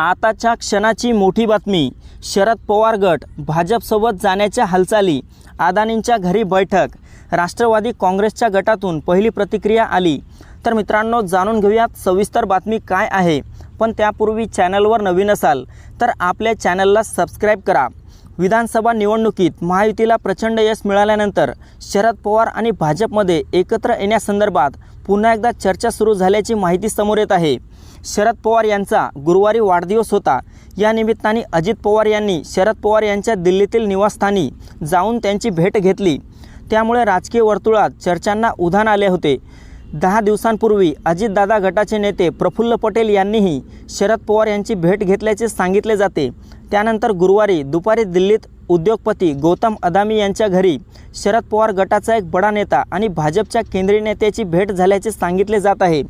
आताच्या क्षणाची मोठी बातमी. शरद पवार गट भाजपसोबत जाण्याच्या हालचाली. अदानींच्या घरी बैठक. राष्ट्रवादी काँग्रेसच्या गटातून पहिली प्रतिक्रिया आली. तर मित्रांनो जाणून घेऊयात सविस्तर बातमी काय आहे. पण त्यापूर्वी चॅनलवर नवीन असाल तर आपल्या चॅनलला सबस्क्राईब करा. विधानसभा निवडणुकीत महायुतीला प्रचंड यश मिळाल्यानंतर शरद पवार आणि भाजपमध्ये एकत्र येण्यासंदर्भात पुन्हा एकदा चर्चा सुरू झाल्याची माहिती समोर येत आहे. शरद पवार यांचा गुरुवारी वाढदिवस होता. या निमित्ताने अजित पवार यांनी शरद पवार यांच्या दिल्लीतील निवासस्थानी जाऊन त्यांची भेट घेतली. त्यामुळे राजकीय वर्तुळात चर्चांना उधाण आले होते. दहा दिवसांपूर्वी अजितदादा गटाचे नेते प्रफुल्ल पटेल यांनीही शरद पवार यांची भेट घेतल्याचे सांगितले जाते. त्यानंतर गुरुवारी दुपारी दिल्लीत उद्योगपती गौतम अदामी यांच्या घरी शरद पवार गटाचा एक बडा नेता आणि भाजपच्या केंद्रीय नेत्याची भेट झाल्याचे सांगितले जात आहे.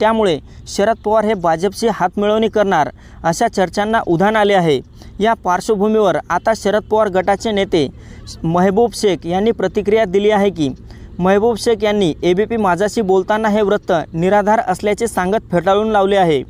त्यामुळे शरद पवार हे भाजपशी हातमिळवणी करणार अशा चर्चांना उधाण आले आहे. या पार्श्वभूमीवर आता शरद पवार गटाचे नेते महबूब शेख यांनी प्रतिक्रिया दिली आहे की महबूब शेख यांनी ए बी पी माझाशी बोलताना हे वृत्त निराधार असल्याचे सांगत फेटाळून लावले आहे.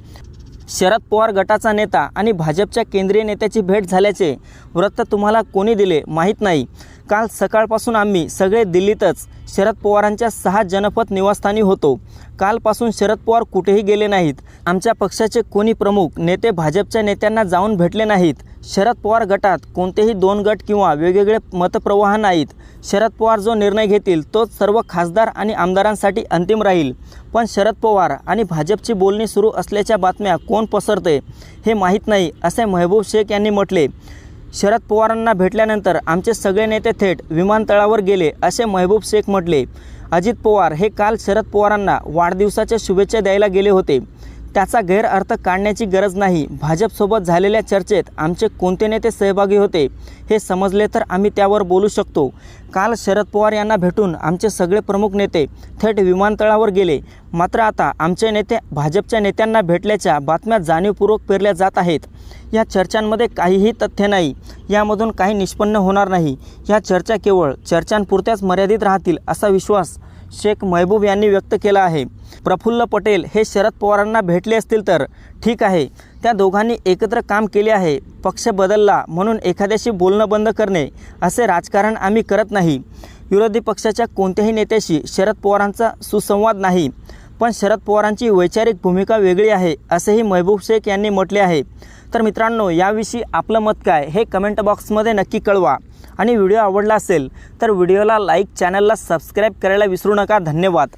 शरद पवार गटाचा नेता आणि भाजपच्या केंद्रीय नेत्याची भेट झाल्याचे वृत्त तुम्हाला कोणी दिले माहीत नाही. काल सकाळपासून आम्ही सगळे दिल्लीतच शरद पवारांच्या सहा जनपथ निवासस्थानी होतो. कालपासून शरद पवार कुठेही गेले नाहीत. आमच्या पक्षाचे कोणी प्रमुख नेते भाजपच्या नेत्यांना जाऊन भेटले नाहीत. शरद पवार गटात कोणतेही दोन गट किंवा वेगवेगळे मतप्रवाह नाहीत. शरद पवार जो निर्णय घेतील तोच सर्व खासदार आणि आमदारांसाठी अंतिम राहील. पण शरद पवार आणि भाजपची बोलणी सुरू असल्याच्या बातम्या कोण पसरते हे माहीत नाही असे महबूब शेख यांनी म्हटले. शरद पवारांना भेटल्यानंतर आमचे सगळे नेते थेट विमानतळावर गेले असे महबूब शेख म्हटले. अजित पवार हे काल शरद पवारांना वाढदिवसाच्या शुभेच्छा द्यायला गेले होते. त्याचा गैरअर्थ काढण्याची गरज नाही. भाजपसोबत झालेल्या चर्चेत आमचे कोणते नेते सहभागी होते हे समजले तर आम्ही त्यावर बोलू शकतो. काल शरद पवार यांना भेटून आमचे सगळे प्रमुख नेते थेट विमानतळावर गेले. मात्र आता आमचे नेते भाजपच्या नेत्यांना भेटल्याच्या बातम्या जाणीवपूर्वक पेरल्या जात आहेत. या चर्चांमध्ये काहीही तथ्य नाही. यामधून काही निष्पन्न होणार नाही. या चर्चा केवळ चर्चांपुरत्याच मर्यादित राहतील असा विश्वास शेख महबूब यांनी व्यक्त केला आहे. प्रफुल्ल पटेल हे शरद पवारांना भेटले असतील तर ठीक आहे. त्या दोघांनी एकत्र काम केले आहे. पक्ष बदलला म्हणून एखाद्याशी बोलणं बंद करणे असे राजकारण आम्ही करत नाही. विरोधी पक्षाच्या कोणत्याही नेत्याशी शरद पवारांचा सुसंवाद नाही. पण शरद पवारांची वैचारिक भूमिका वेगळी आहे असेही महबूब शेख यांनी म्हटले आहे. तर मित्रांनो याविषयी आपलं मत काय हे कमेंट बॉक्समध्ये नक्की कळवा. आणि व्हिडिओ आवडला असेल तर व्हिडिओला लाईक चॅनलला सबस्क्राईब करायला विसरू नका. धन्यवाद.